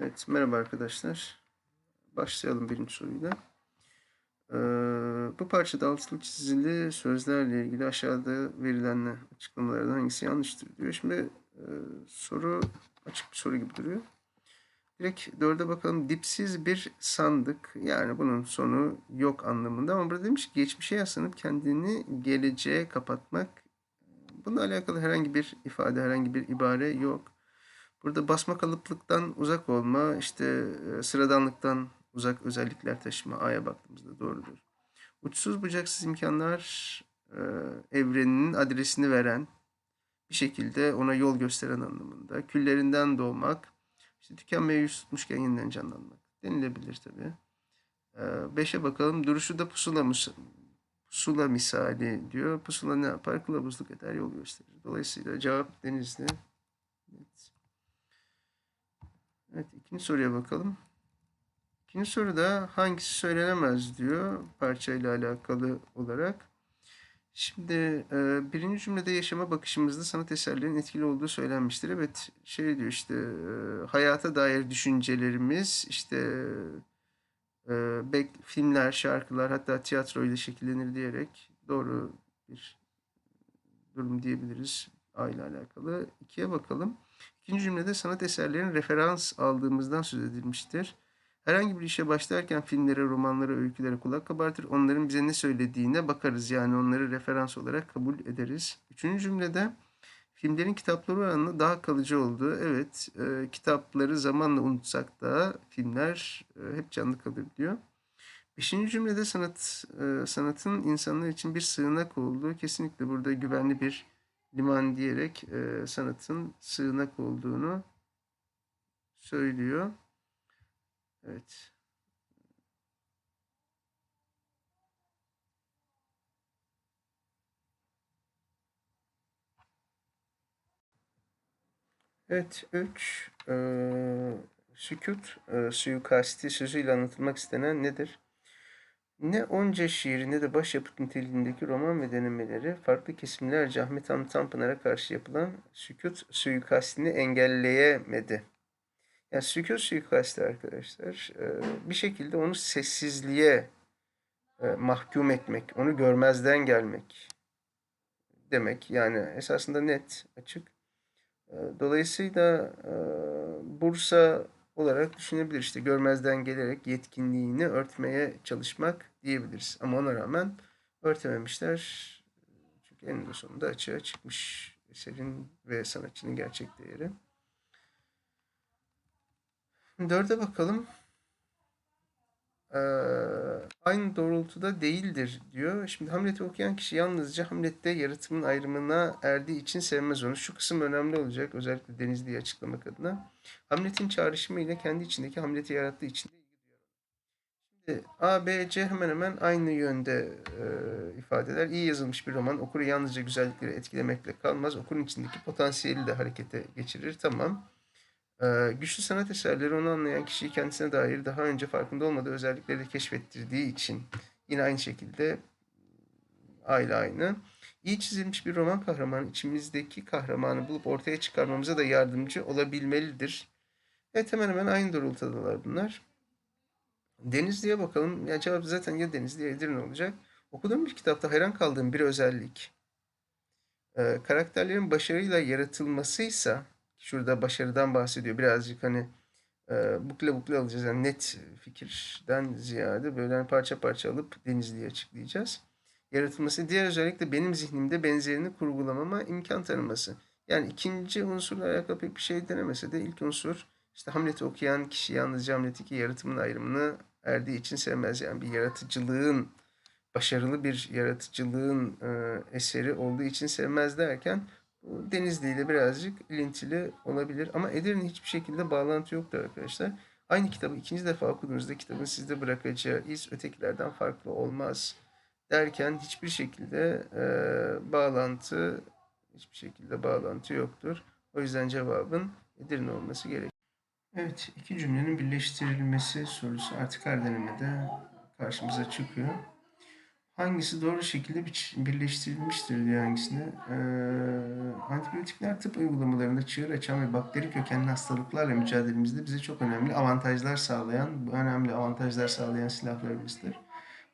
Evet, merhaba arkadaşlar. Başlayalım birinci soruyla. Ee, bu parçada altılı çizili sözlerle ilgili aşağıda verilen açıklamalardan hangisi yanlıştır diyor. Şimdi e, soru açık bir soru gibi duruyor. Direkt dörde bakalım. Dipsiz bir sandık. Yani bunun sonu yok anlamında. Ama burada demiş ki geçmişe yaslanıp kendini geleceğe kapatmak. Bununla alakalı herhangi bir ifade, herhangi bir ibare yok. Burada basma kalıplıktan uzak olma, işte e, sıradanlıktan uzak özellikler taşıma A'ya baktığımızda doğrudur. Uçsuz bucaksız imkanlar e, evreninin adresini veren, bir şekilde ona yol gösteren anlamında. Küllerinden doğmak, işte tükenmeye yüz tutmuşken yeniden canlanmak denilebilir tabii. E, beşe bakalım. Duruşu da pusula, pusula misali diyor. Pusula ne yapar? Kılavuzluk eder, yol gösterir. Dolayısıyla cevap denizli. Evet. Evet, ikinci soruya bakalım. İkinci soruda hangisi söylenemez diyor parçayla alakalı olarak. Şimdi e, birinci cümlede yaşama bakışımızda sanat eserlerinin etkili olduğu söylenmiştir. Evet şey diyor işte e, hayata dair düşüncelerimiz işte e, filmler, şarkılar hatta tiyatro ile şekillenir diyerek doğru bir durum diyebiliriz A ile alakalı. İkiye bakalım. İkinci cümlede sanat eserlerin referans aldığımızdan söz edilmiştir. Herhangi bir işe başlarken filmlere, romanlara, öykülere kulak kabartır. Onların bize ne söylediğine bakarız. Yani onları referans olarak kabul ederiz. Üçüncü cümlede filmlerin kitapları oranla daha kalıcı olduğu. Evet, e, kitapları zamanla unutsak da filmler e, hep canlı kalır diyor. Beşinci cümlede sanat e, sanatın insanlar için bir sığınak olduğu kesinlikle burada güvenli bir liman diyerek e, sanatın sığınak olduğunu söylüyor. Evet. Evet, 3. sükut, e, suikasti sözüyle anlatılmak istenen nedir? Ne onca şiir ne de başyapıt niteliğindeki roman ve denemeleri farklı kesimlerce Ahmet Hamdi Tanpınar'a karşı yapılan sükut suikastini engelleyemedi. Yani sükut suikasti arkadaşlar e, bir şekilde onu sessizliğe e, mahkum etmek, onu görmezden gelmek demek. Yani esasında net, açık. E, Dolayısıyla Bursa olarak düşünebilir. İşte görmezden gelerek yetkinliğini örtmeye çalışmak diyebiliriz. Ama ona rağmen örtememişler. Çünkü eninde sonunda açığa çıkmış eserin ve sanatçının gerçek değeri. Dörde bakalım. Ee, aynı doğrultuda değildir diyor. Şimdi Hamlet'i okuyan kişi yalnızca Hamlet'te yaratımın ayrımına erdiği için sevmez onu. Şu kısım önemli olacak özellikle Denizli'yi açıklamak adına. Hamlet'in çağrışımı ile kendi içindeki Hamlet'i yarattığı için de. Şimdi A, B, C hemen hemen aynı yönde e, ifadeler. İyi yazılmış bir roman okuru yalnızca güzellikleri etkilemekle kalmaz. Okurun içindeki potansiyeli de harekete geçirir. Tamam. Ee, güçlü sanat eserleri onu anlayan kişiyi kendisine dair daha önce farkında olmadığı özellikleri keşfettirdiği için yine aynı şekilde aile aynı. İyi çizilmiş bir roman kahramanı içimizdeki kahramanı bulup ortaya çıkarmamıza da yardımcı olabilmelidir. Evet hemen hemen aynı doğrultudalar bunlar. Denizli'ye bakalım. Ya cevap zaten ya Denizli ya Edirne olacak. Okuduğum bir kitapta hayran kaldığım bir özellik. Ee, karakterlerin başarıyla yaratılmasıysa şurada başarıdan bahsediyor. Birazcık hani e, bukle bukle alacağız. Yani net fikirden ziyade böyle hani parça parça alıp Denizli'ye açıklayacağız. Yaratılması diğer özellik de benim zihnimde benzerini kurgulamama imkan tanıması. Yani ikinci unsurla alakalı pek bir şey denemese de ilk unsur işte Hamlet'i okuyan kişi yalnızca Hamlet'teki yaratımın ayrımını erdiği için sevmez. Yani bir yaratıcılığın, başarılı bir yaratıcılığın e, eseri olduğu için sevmez derken Denizli ile birazcık ilintili olabilir. Ama Edirne hiçbir şekilde bağlantı yoktur arkadaşlar. Aynı kitabı ikinci defa okuduğunuzda kitabın sizde bırakacağı iz ötekilerden farklı olmaz derken hiçbir şekilde e, bağlantı hiçbir şekilde bağlantı yoktur. O yüzden cevabın Edirne olması gerek. Evet, iki cümlenin birleştirilmesi sorusu artık her denemede karşımıza çıkıyor. Hangisi doğru şekilde birleştirilmiştir diyor hangisine. Ee, antibiyotikler tıp uygulamalarında çığır açan ve bakteri kökenli hastalıklarla mücadelemizde bize çok önemli avantajlar sağlayan, önemli avantajlar sağlayan silahlarımızdır.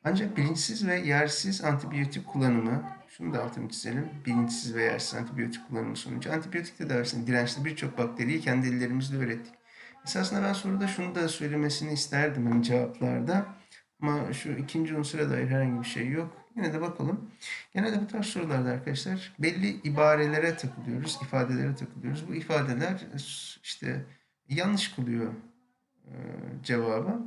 Ancak bilinçsiz ve yersiz antibiyotik kullanımı, şunu da altını çizelim, bilinçsiz ve yersiz antibiyotik kullanımı sonucu antibiyotik tedavisine dirençli birçok bakteriyi kendi ellerimizle ürettik. Esasında ben soruda şunu da söylemesini isterdim hani cevaplarda. Ama şu ikinci unsura dair herhangi bir şey yok. Yine de bakalım. Genelde bu tarz sorularda arkadaşlar belli ibarelere takılıyoruz, ifadelere takılıyoruz. Bu ifadeler işte yanlış kılıyor e, cevabı.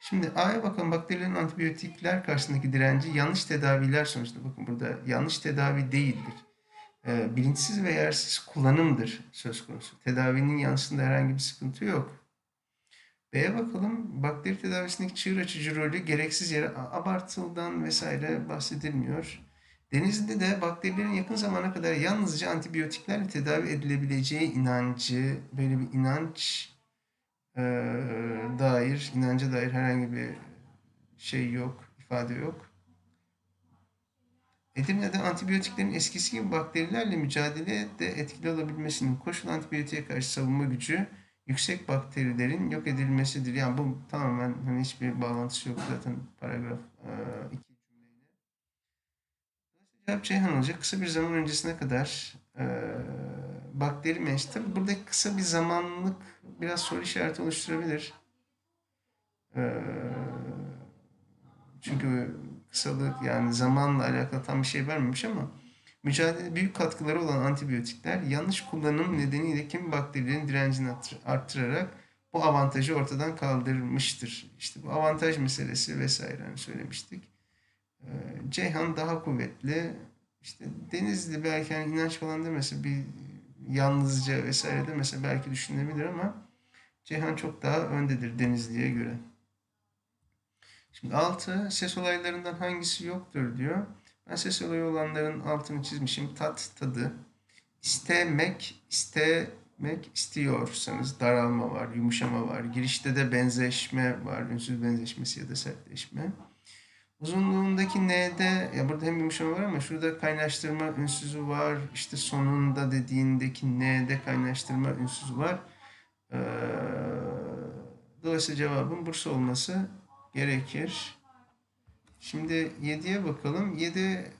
Şimdi A'ya bakalım bakterilerin antibiyotikler karşısındaki direnci yanlış tedaviler sonucunda bakın burada yanlış tedavi değildir. E, bilinçsiz ve yersiz kullanımdır söz konusu. Tedavinin yanlışında herhangi bir sıkıntı yok. B'ye bakalım. Bakteri tedavisindeki çığır açıcı rolü gereksiz yere abartıldan vesaire bahsedilmiyor. Denizli'de de bakterilerin yakın zamana kadar yalnızca antibiyotiklerle tedavi edilebileceği inancı, böyle bir inanç e, dair, inanca dair herhangi bir şey yok, ifade yok. Edirne'de antibiyotiklerin eskisi gibi bakterilerle mücadelede etkili olabilmesinin koşul antibiyotiğe karşı savunma gücü yüksek bakterilerin yok edilmesidir. Yani bu tamamen hani hiçbir bağlantısı yok zaten paragraf 2 e, cümleyle. Cevap Ceyhan olacak. Kısa bir zaman öncesine kadar e, bakteri menşi. Tabi buradaki kısa bir zamanlık biraz soru işareti oluşturabilir. E, çünkü kısalık yani zamanla alakalı tam bir şey vermemiş ama Mücadele büyük katkıları olan antibiyotikler yanlış kullanım nedeniyle kim bakterilerin direncini arttırarak bu avantajı ortadan kaldırmıştır. İşte bu avantaj meselesi vesaire hani söylemiştik. Ee, Ceyhan daha kuvvetli. İşte Denizli belki hani inanç falan demese bir yalnızca vesaire demese belki düşünebilir ama Ceyhan çok daha öndedir Denizli'ye göre. Şimdi 6 ses olaylarından hangisi yoktur diyor. Ben ses olayı olanların altını çizmişim. Tat, tadı. İstemek, istemek istiyorsanız daralma var, yumuşama var. Girişte de benzeşme var. Ünsüz benzeşmesi ya da sertleşme. Uzunluğundaki N'de, ya burada hem yumuşama var ama şurada kaynaştırma ünsüzü var. İşte sonunda dediğindeki N'de kaynaştırma ünsüzü var. Ee, dolayısıyla cevabın Bursa olması gerekir. Şimdi 7'ye bakalım. 7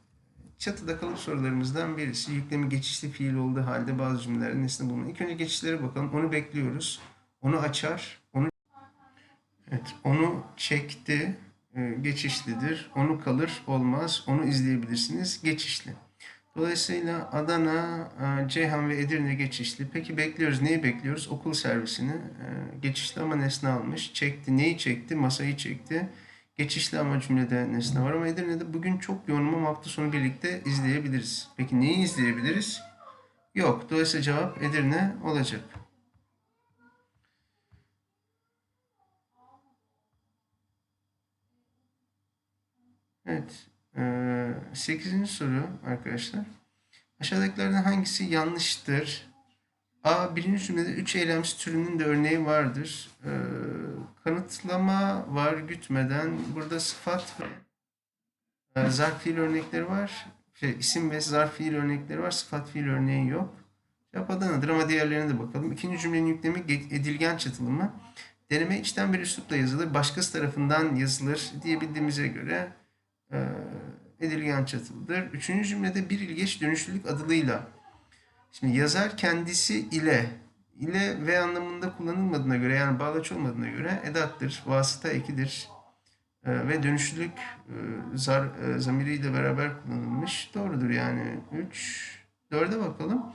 çatıda kalıp sorularımızdan birisi. Yüklemi geçişli fiil olduğu halde bazı cümlelerin nesne bulunur. İlk önce geçişlere bakalım. Onu bekliyoruz. Onu açar. Onu Evet, onu çekti. E, geçişlidir. Onu kalır olmaz. Onu izleyebilirsiniz. Geçişli. Dolayısıyla Adana, e, Ceyhan ve Edirne geçişli. Peki bekliyoruz. Neyi bekliyoruz? Okul servisini. E, geçişli ama nesne almış. Çekti. Neyi çekti? Masayı çekti. Geçişli ama cümlede nesne var ama Edirne'de bugün çok yoğunum ama hafta sonu birlikte izleyebiliriz. Peki neyi izleyebiliriz? Yok. Dolayısıyla cevap Edirne olacak. Evet. Ee, 8. soru arkadaşlar. Aşağıdakilerden hangisi yanlıştır? A. Birinci cümlede üç eylemsi türünün de örneği vardır. Ee, kanıtlama var gütmeden. Burada sıfat ve e, zarf fiil örnekleri var. Şey, isim ve zarf fiil örnekleri var. Sıfat fiil örneği yok. Cevap Adana'dır ama diğerlerine de bakalım. İkinci cümlenin yüklemi edilgen çatılımı. Deneme içten bir üslupla yazılır. Başkası tarafından yazılır diyebildiğimize göre e, edilgen çatılıdır. Üçüncü cümlede bir ilgeç dönüşlülük adılıyla Şimdi yazar kendisi ile ile ve anlamında kullanılmadığına göre yani bağlaç olmadığına göre edattır, vasıta ekidir e, ve dönüşlülük e, zar, e, zamiriyle beraber kullanılmış. Doğrudur yani. 3, 4'e bakalım.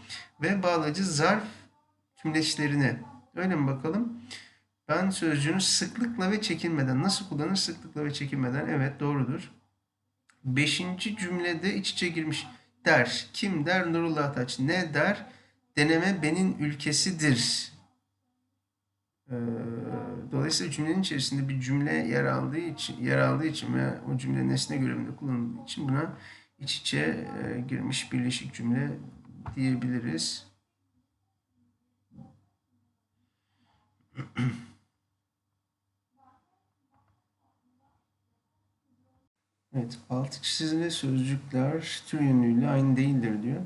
Ve bağlacı zarf tümleçlerine. Öyle mi bakalım? Ben sözcüğünü sıklıkla ve çekinmeden. Nasıl kullanır? Sıklıkla ve çekinmeden. Evet doğrudur. Beşinci cümlede iç içe girmiş der. Kim der? Nurullah Taç. Ne der? Deneme benim ülkesidir. Ee, dolayısıyla cümlenin içerisinde bir cümle yer aldığı için, yer aldığı için ve o cümle nesne görevinde kullanıldığı için buna iç içe e, girmiş birleşik cümle diyebiliriz. Evet, altı çizili sözcükler tür yönüyle aynı değildir diyor.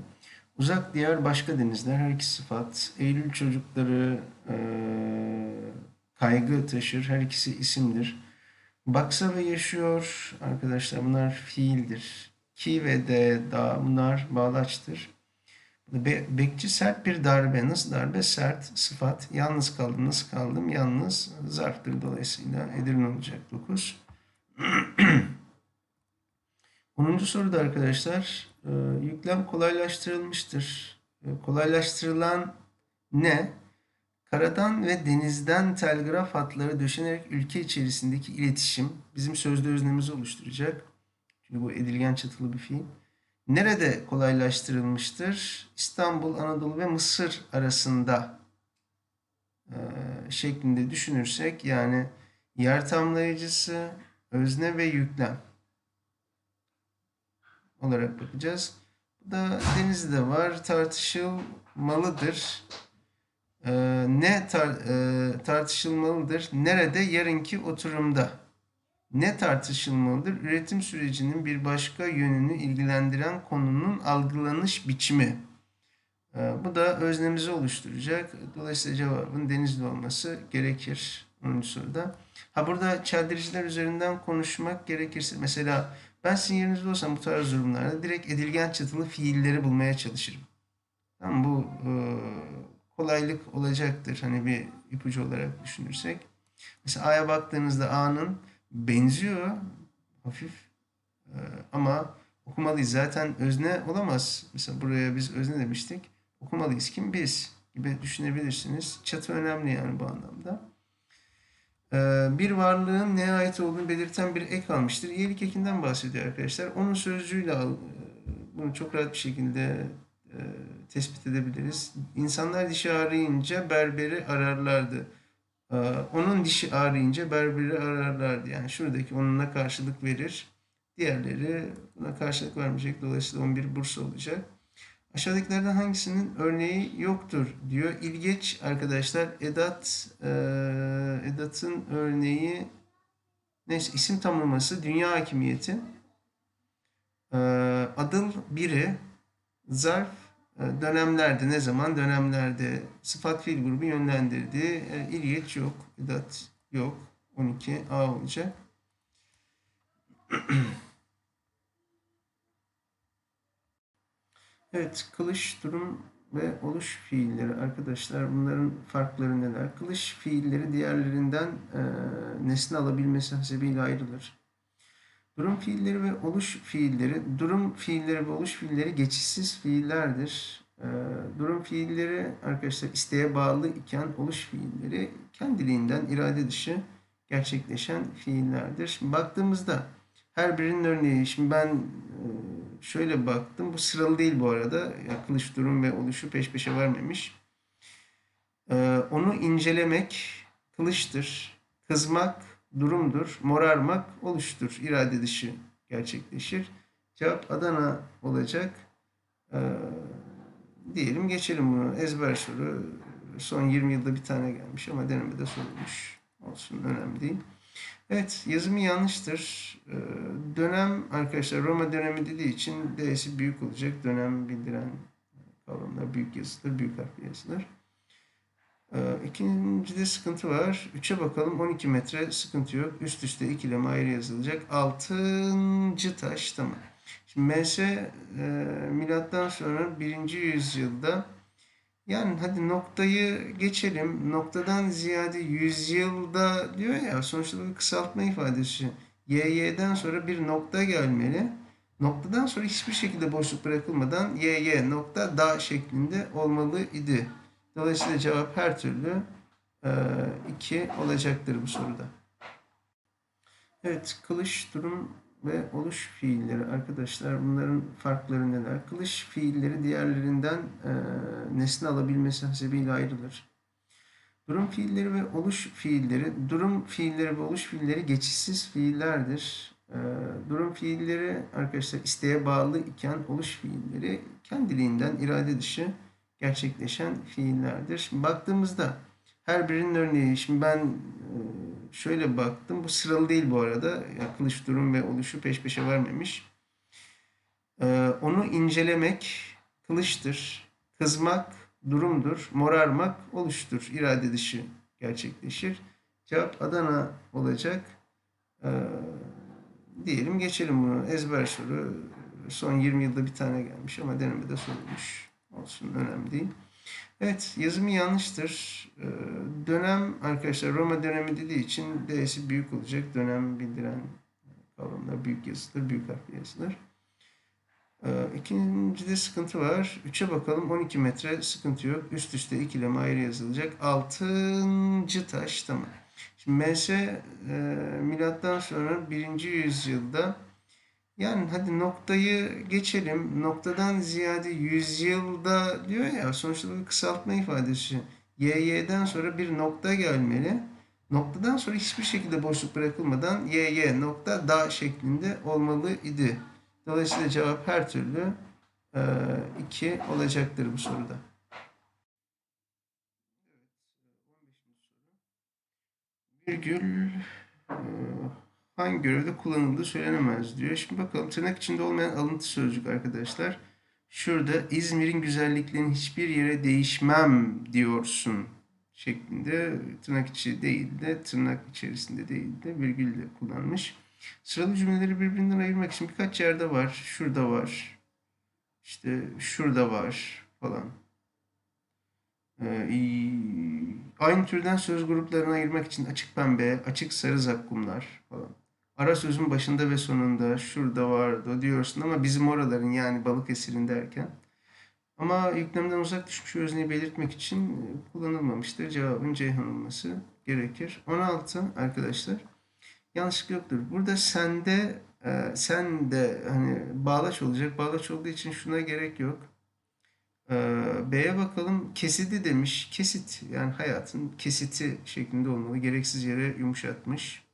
Uzak diğer başka denizler her iki sıfat. Eylül çocukları eee, kaygı taşır. Her ikisi isimdir. Baksa ve yaşıyor arkadaşlar bunlar fiildir. Ki ve de da bunlar bağlaçtır. Be- bekçi sert bir darbe. Nasıl darbe? Sert sıfat. Yalnız kaldım. Nasıl kaldım? Yalnız zarftır dolayısıyla. Edirne olacak 9. 10. soruda arkadaşlar e, yüklem kolaylaştırılmıştır. E, Kolaylaştırılan ne? Karadan ve denizden telgraf hatları döşenerek ülke içerisindeki iletişim bizim sözlü öznemizi oluşturacak. Çünkü bu edilgen çatılı bir fiil. Nerede kolaylaştırılmıştır? İstanbul, Anadolu ve Mısır arasında e, şeklinde düşünürsek yani yer tamlayıcısı, özne ve yüklem olarak bakacağız. Bu da Denizli'de var. Tartışılmalıdır. Ee, ne tar- e, tartışılmalıdır? Nerede? Yarınki oturumda. Ne tartışılmalıdır? Üretim sürecinin bir başka yönünü ilgilendiren konunun algılanış biçimi. Ee, bu da öznemizi oluşturacak. Dolayısıyla cevabın Denizli olması gerekir 10. soruda. Ha burada çeldiriciler üzerinden konuşmak gerekirse mesela ben sizin yerinizde olsam bu tarz durumlarda direkt edilgen çatılı fiilleri bulmaya çalışırım. Tamam bu e, kolaylık olacaktır. Hani bir ipucu olarak düşünürsek. Mesela A'ya baktığınızda A'nın benziyor hafif e, ama okumalıyız. Zaten özne olamaz. Mesela buraya biz özne demiştik. Okumalıyız. Kim? Biz gibi düşünebilirsiniz. Çatı önemli yani bu anlamda. Ee, bir varlığın neye ait olduğunu belirten bir ek almıştır. İyilik ekinden bahsediyor arkadaşlar. Onun sözcüğüyle e, bunu çok rahat bir şekilde e, tespit edebiliriz. İnsanlar dişi ağrıyınca berberi ararlardı. Ee, onun dişi ağrıyınca berberi ararlardı. Yani şuradaki onunla karşılık verir. Diğerleri buna karşılık vermeyecek. Dolayısıyla 11 Bursa olacak. Aşağıdakilerden hangisinin örneği yoktur diyor. İlgeç arkadaşlar edat e, edatın örneği neyse isim tamlaması dünya hakimiyeti e, adıl biri zarf e, dönemlerde ne zaman dönemlerde sıfat fiil grubu yönlendirdiği e, ilgeç yok edat yok 12 A olacak. Evet, kılış, durum ve oluş fiilleri arkadaşlar bunların farkları neler? Kılış fiilleri diğerlerinden e, nesne alabilmesi hasebiyle ayrılır. Durum fiilleri ve oluş fiilleri, durum fiilleri ve oluş fiilleri geçişsiz fiillerdir. E, durum fiilleri arkadaşlar isteğe bağlı iken oluş fiilleri kendiliğinden irade dışı gerçekleşen fiillerdir. Şimdi baktığımızda her birinin örneği, şimdi ben e, şöyle baktım. Bu sıralı değil bu arada. Yani kılıç durum ve oluşu peş peşe vermemiş. Ee, onu incelemek kılıçtır. Kızmak durumdur. Morarmak oluştur. İrade dışı gerçekleşir. Cevap Adana olacak. Ee, diyelim geçelim bunu. Ezber soru. Son 20 yılda bir tane gelmiş ama denemede sorulmuş. Olsun önemli değil. Evet yazımı yanlıştır. Ee, dönem arkadaşlar Roma dönemi dediği için D'si büyük olacak. Dönem bildiren kavramlar büyük yazılır. Büyük harfle yazılır. Ee, ikincide sıkıntı var. 3'e bakalım. 12 metre sıkıntı yok. Üst üste ikileme ayrı yazılacak. Altıncı taş tamam. Şimdi MS e, milattan sonra birinci yüzyılda yani hadi noktayı geçelim. Noktadan ziyade yüzyılda diyor ya sonuçta bir kısaltma ifadesi. YY'den sonra bir nokta gelmeli. Noktadan sonra hiçbir şekilde boşluk bırakılmadan YY nokta da şeklinde olmalı idi. Dolayısıyla cevap her türlü 2 olacaktır bu soruda. Evet, kılıç, durum ve oluş fiilleri arkadaşlar bunların farkları neler? Kılıç fiilleri diğerlerinden e, nesne alabilmesi hasebiyle ayrılır. Durum fiilleri ve oluş fiilleri, durum fiilleri ve oluş fiilleri geçişsiz fiillerdir. E, durum fiilleri arkadaşlar isteğe bağlı iken oluş fiilleri kendiliğinden irade dışı gerçekleşen fiillerdir. Şimdi baktığımızda her birinin örneği, şimdi ben e, şöyle baktım. Bu sıralı değil bu arada. Ya, kılıç durum ve oluşu peş peşe vermemiş. Ee, onu incelemek kılıçtır. Kızmak durumdur. Morarmak oluştur. İrade dışı gerçekleşir. Cevap Adana olacak. Ee, diyelim geçelim bunu. Ezber soru. Son 20 yılda bir tane gelmiş ama denemede sorulmuş. Olsun önemli değil. Evet yazımı yanlıştır. Ee, dönem arkadaşlar Roma dönemi dediği için D'si büyük olacak. Dönem bildiren kavramlar büyük yazılır. Büyük harfle yazılır. Ee, ikincide sıkıntı var. 3'e bakalım. 12 metre sıkıntı yok. Üst üste ikileme ayrı yazılacak. Altıncı taş tamam. Şimdi MS e, milattan sonra 1. yüzyılda yani hadi noktayı geçelim. Noktadan ziyade yüzyılda diyor ya sonuçta bir kısaltma ifadesi. YY'den sonra bir nokta gelmeli. Noktadan sonra hiçbir şekilde boşluk bırakılmadan YY nokta da şeklinde olmalı idi. Dolayısıyla cevap her türlü 2 olacaktır bu soruda. Virgül e, hangi görevde kullanıldığı söylenemez diyor. Şimdi bakalım tırnak içinde olmayan alıntı sözcük arkadaşlar. Şurada İzmir'in güzelliklerinin hiçbir yere değişmem diyorsun şeklinde tırnak içi değil de tırnak içerisinde değil de virgül de kullanmış. Sıralı cümleleri birbirinden ayırmak için birkaç yerde var. Şurada var. İşte şurada var falan. Ee, aynı türden söz gruplarına ayırmak için açık pembe, açık sarı zakkumlar falan. Ara sözün başında ve sonunda şurada vardı diyorsun ama bizim oraların yani Balıkesir'in derken. Ama yüklemden uzak düşmüş özneyi belirtmek için kullanılmamıştır. Cevabın Ceyhan olması gerekir. 16 arkadaşlar. Yanlışlık yoktur. Burada sende e, sen de hani bağlaç olacak. Bağlaç olduğu için şuna gerek yok. E, B'ye bakalım. Kesidi demiş. Kesit yani hayatın kesiti şeklinde olmalı. Gereksiz yere yumuşatmış.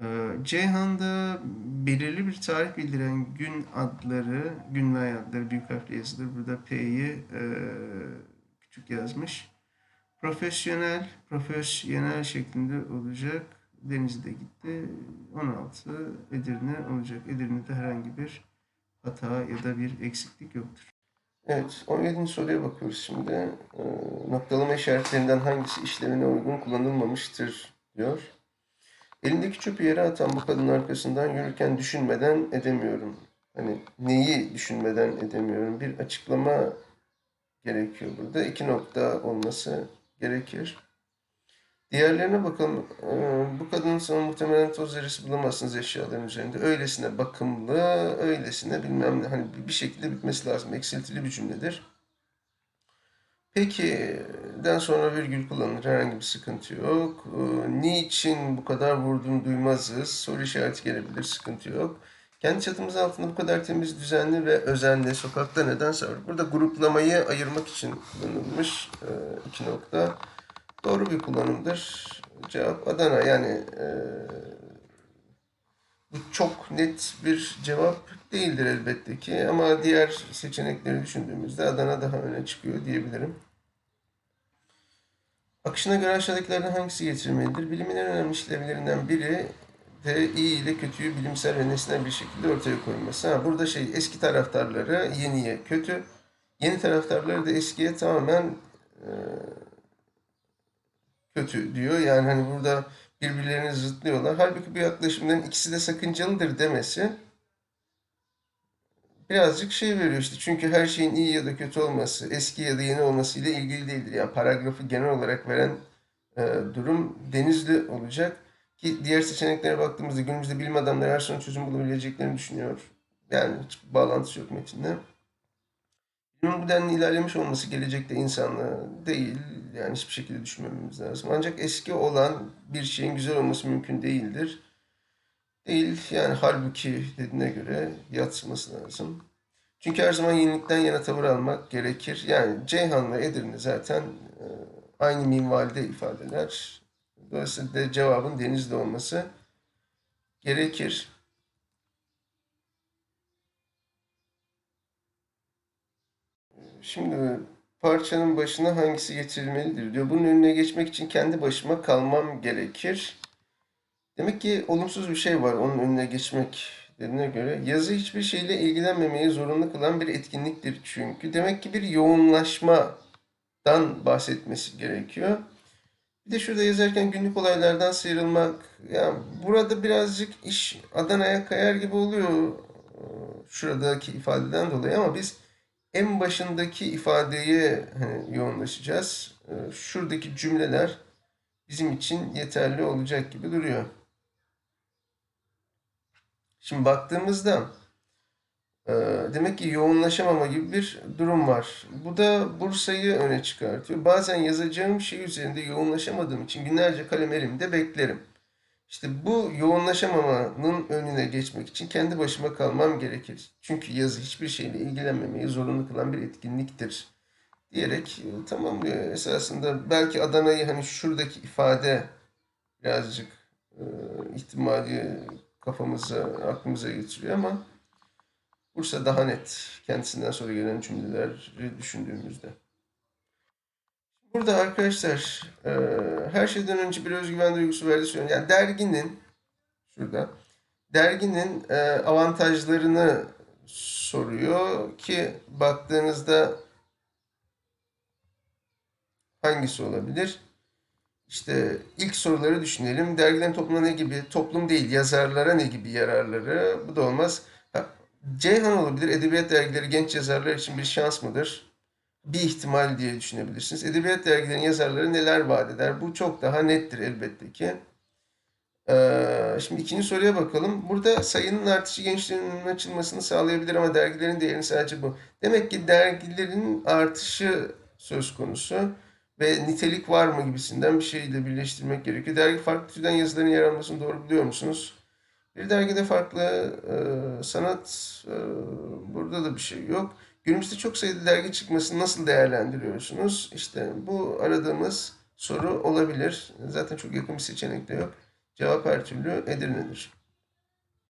E, Ceyhan'da belirli bir tarih bildiren gün adları, gün ay adları büyük harfle yazılır. Burada P'yi e, küçük yazmış. Profesyonel, profesyonel şeklinde olacak. Denizli'de gitti. 16 Edirne olacak. Edirne'de herhangi bir hata ya da bir eksiklik yoktur. Evet, 17. soruya bakıyoruz şimdi. E, noktalama işaretlerinden hangisi işlevine uygun kullanılmamıştır diyor. Elindeki çöpü yere atan bu kadının arkasından yürürken düşünmeden edemiyorum. Hani neyi düşünmeden edemiyorum? Bir açıklama gerekiyor burada. İki nokta olması gerekir. Diğerlerine bakalım. Ee, bu kadının sana muhtemelen toz zerresi bulamazsınız eşyaların üzerinde. Öylesine bakımlı, öylesine bilmem ne. Hani bir şekilde bitmesi lazım. Eksiltili bir cümledir. Peki, den sonra virgül kullanılır. Herhangi bir sıkıntı yok. Ee, niçin bu kadar vurdum duymazız? Soru işareti gelebilir. Sıkıntı yok. Kendi çatımız altında bu kadar temiz, düzenli ve özenli sokakta neden var? Burada gruplamayı ayırmak için kullanılmış e, iki nokta. Doğru bir kullanımdır. Cevap Adana. Yani e, bu çok net bir cevap değildir elbette ki ama diğer seçenekleri düşündüğümüzde Adana daha öne çıkıyor diyebilirim. Akışına göre aşağıdakilerden hangisi getirilmelidir? Bilimin en önemli işlevlerinden biri de iyi ile kötüyü bilimsel ve nesnel bir şekilde ortaya koyulması. Ha, burada şey eski taraftarları yeniye kötü, yeni taraftarları da eskiye tamamen e, kötü diyor. Yani hani burada birbirlerini zıtlıyorlar. Halbuki bu yaklaşımların ikisi de sakıncalıdır demesi birazcık şey veriyor işte. Çünkü her şeyin iyi ya da kötü olması, eski ya da yeni olması ile ilgili değildir. Yani paragrafı genel olarak veren e, durum denizli olacak. Ki diğer seçeneklere baktığımızda günümüzde bilim adamları her sorun çözüm bulabileceklerini düşünüyor. Yani hiç bağlantısı yok metinde. Bunun bu denli ilerlemiş olması gelecekte insanlığı değil. Yani hiçbir şekilde düşünmememiz lazım. Ancak eski olan bir şeyin güzel olması mümkün değildir. Değil yani halbuki dediğine göre yatsıması lazım. Çünkü her zaman yenilikten yana tavır almak gerekir. Yani Ceyhan'la Edirne zaten e, aynı minvalde ifadeler. Dolayısıyla cevabın denizde olması gerekir. Şimdi parçanın başına hangisi getirilmelidir diyor. Bunun önüne geçmek için kendi başıma kalmam gerekir. Demek ki olumsuz bir şey var onun önüne geçmek dediğine göre. Yazı hiçbir şeyle ilgilenmemeyi zorunlu kılan bir etkinliktir çünkü. Demek ki bir yoğunlaşmadan bahsetmesi gerekiyor. Bir de şurada yazarken günlük olaylardan sıyrılmak. Ya burada birazcık iş Adana'ya kayar gibi oluyor e, şuradaki ifadeden dolayı ama biz en başındaki ifadeye hani, yoğunlaşacağız. Şuradaki cümleler bizim için yeterli olacak gibi duruyor. Şimdi baktığımızda e, demek ki yoğunlaşamama gibi bir durum var. Bu da Bursa'yı öne çıkartıyor. Bazen yazacağım şey üzerinde yoğunlaşamadığım için günlerce kalem elimde beklerim. İşte bu yoğunlaşamamanın önüne geçmek için kendi başıma kalmam gerekir. Çünkü yazı hiçbir şeyle ilgilenmemeyi zorunlu kılan bir etkinliktir. Diyerek e, tamamlıyor. Esasında belki Adana'yı hani şuradaki ifade birazcık e, ihtimali kafamıza, aklımıza getiriyor ama Bursa daha net kendisinden sonra gelen cümleleri düşündüğümüzde. Burada arkadaşlar e, her şeyden önce bir özgüven duygusu verdiği söyleniyor. Yani derginin şurada derginin e, avantajlarını soruyor ki baktığınızda hangisi olabilir? İşte ilk soruları düşünelim. Dergilerin topluma ne gibi, toplum değil yazarlara ne gibi yararları? Bu da olmaz. Ha, Ceyhan olabilir. Edebiyat dergileri genç yazarlar için bir şans mıdır? Bir ihtimal diye düşünebilirsiniz. Edebiyat dergilerinin yazarları neler vaat eder? Bu çok daha nettir elbette ki. Ee, şimdi ikinci soruya bakalım. Burada sayının artışı gençlerin açılmasını sağlayabilir ama dergilerin değerini sadece bu. Demek ki dergilerin artışı söz konusu ve nitelik var mı gibisinden bir şeyle birleştirmek gerekiyor. Dergi farklı türden yazıların yer almasını doğru buluyor musunuz? Bir dergide farklı e, sanat e, burada da bir şey yok. Günümüzde çok sayıda dergi çıkmasını nasıl değerlendiriyorsunuz? İşte bu aradığımız soru olabilir. Zaten çok yakın bir seçenek de yok. Cevap her türlü Edirne'dir.